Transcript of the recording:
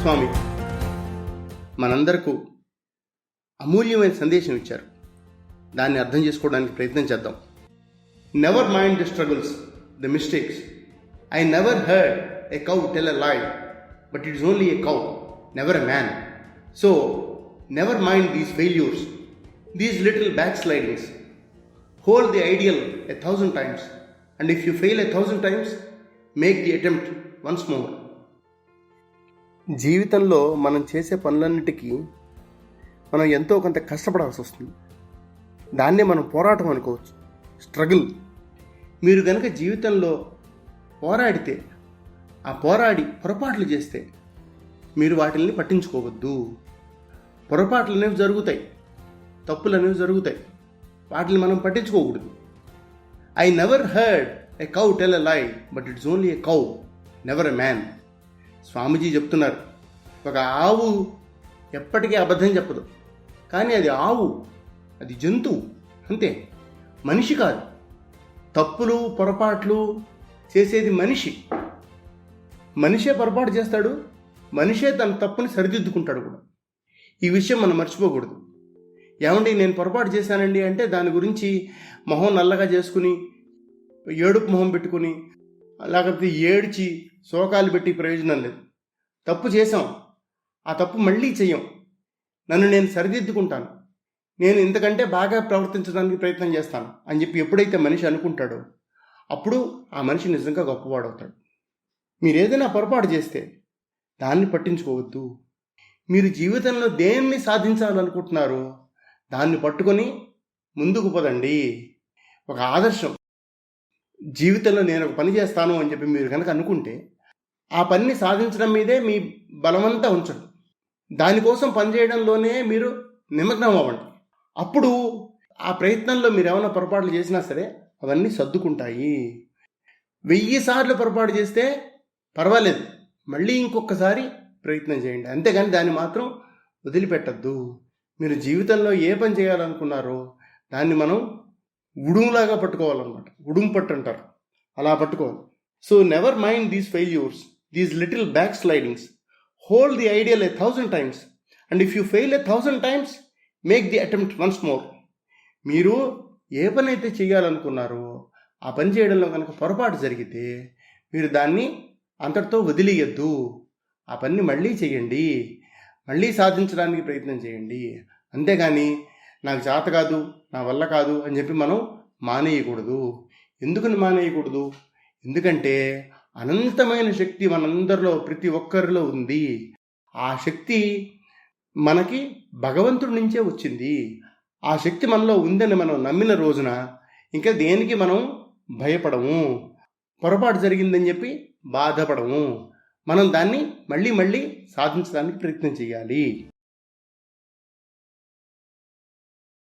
స్వామి మనందరకు అమూల్యమైన సందేశం ఇచ్చారు. దాన్ని అర్థం చేసుకోవడానికి ప్రయత్నం చేద్దాం. Never mind the struggles the mistakes I never heard a cow tell a lie but it's only a cow never a man so never mind these failures these little back slidings hold the ideal a thousand times and if you fail a thousand times make the attempt once more జీవితంలో మనం చేసే పనులన్నిటికీ మనం ఎంతో కొంత కష్టపడాల్సి వస్తుంది. దాన్నే మనం పోరాటం అనుకోవచ్చు. స్ట్రగుల్. మీరు కనుక జీవితంలో పోరాడితే ఆ పోరాడి పొరపాట్లు చేస్తే మీరు వాటిని పట్టించుకోవద్దు. పొరపాట్లు అనేవి జరుగుతాయి. తప్పులు అనేవి జరుగుతాయి. వాటిని మనం పట్టించుకోకూడదు. I never heard a cow tell a lie but it's only a cow never a man Swamiji చెప్తున్నారు. ఒక ఆవు ఎప్పటికీ అబద్ధం చెప్పదు. కానీ అది ఆవు అది జంతువు అంతే. మనిషి కాదు. తప్పులు పొరపాట్లు చేసేది మనిషి. మనిషే పొరపాటు చేస్తాడు మనిషే తన తప్పుని సరిదిద్దుకుంటాడు కూడా. ఈ విషయం మనం మర్చిపోకూడదు. ఏమండి నేను పొరపాటు చేశానండి అంటే దాని గురించి మొహం నల్లగా చేసుకుని ఏడుపు మొహం పెట్టుకుని లేకపోతే ఏడ్చి శోకాలు పెట్టి ప్రయోజనం లేదు. తప్పు చేశాం. ఆ తప్పు మళ్ళీ చెయ్యం. నన్ను నేను సరిదిద్దుకుంటాను. నేను ఇంతకంటే బాగా ప్రవర్తించడానికి ప్రయత్నం చేస్తాను అని చెప్పి ఎప్పుడైతే మనిషి అనుకుంటాడో అప్పుడు ఆ మనిషి నిజంగా గొప్పవాడవుతాడు. మీరు ఏదైనా పొరపాటు చేస్తే దాన్ని పట్టించుకోవద్దు. మీరు జీవితంలో దేన్ని సాధించాలనుకుంటున్నారో దాన్ని పట్టుకొని ముందుకు పదండి. ఒక ఆదర్శం. జీవితంలో నేను ఒక పని చేస్తాను అని చెప్పి మీరు కనుక అనుకుంటే ఆ పనిని సాధించడం మీదే మీ బలమంతా ఉంచడం. దానికోసం పనిచేయడంలోనే మీరు నిమగ్నం అవ్వండి. అప్పుడు ఆ ప్రయత్నంలో మీరు ఏమైనా పొరపాట్లు చేసినా సరే అవన్నీ సర్దుకుంటాయి. వెయ్యి సార్లు పొరపాటు చేస్తే పర్వాలేదు. మళ్ళీ ఇంకొకసారి ప్రయత్నం చేయండి. అంతేగాని దాన్ని మాత్రం వదిలిపెట్టద్దు. మీరు జీవితంలో ఏ పని చేయాలనుకున్నారో దాన్ని మనం ఉడుములాగా పట్టుకోవాలన్నమాట. ఉడుం పట్టు అంటారు. అలా పట్టుకోవాలి. So never mind these failures these little back slidings hold the ideal a thousand times and if you fail a thousand times make the attempt once more మీరు ఏ పని అయితే చేయాలనుకున్నారో ఆ పని చేయడంలో కనుక పొరపాటు జరిగితే మీరు దాన్ని అంతటితో వదిలేయద్దు. ఆ పని మళ్ళీ చేయండి. మళ్ళీ సాధించడానికి ప్రయత్నం చేయండి. అంతేగాని నాకు చేత కాదు నా వల్ల కాదు అని చెప్పి మనం మానేయకూడదు. ఎందుకని మానేయకూడదు? ఎందుకంటే అనంతమైన శక్తి మనందరిలో ప్రతి ఒక్కరిలో ఉంది. ఆ శక్తి మనకి భగవంతుడి నుంచే వచ్చింది. ఆ శక్తి మనలో ఉందని మనం నమ్మిన రోజున ఇంకా దేనికి మనం భయపడము? పొరపాటు జరిగిందని చెప్పి బాధపడము. మనం దాన్ని మళ్ళీ మళ్ళీ సాధించడానికి ప్రయత్నం చేయాలి.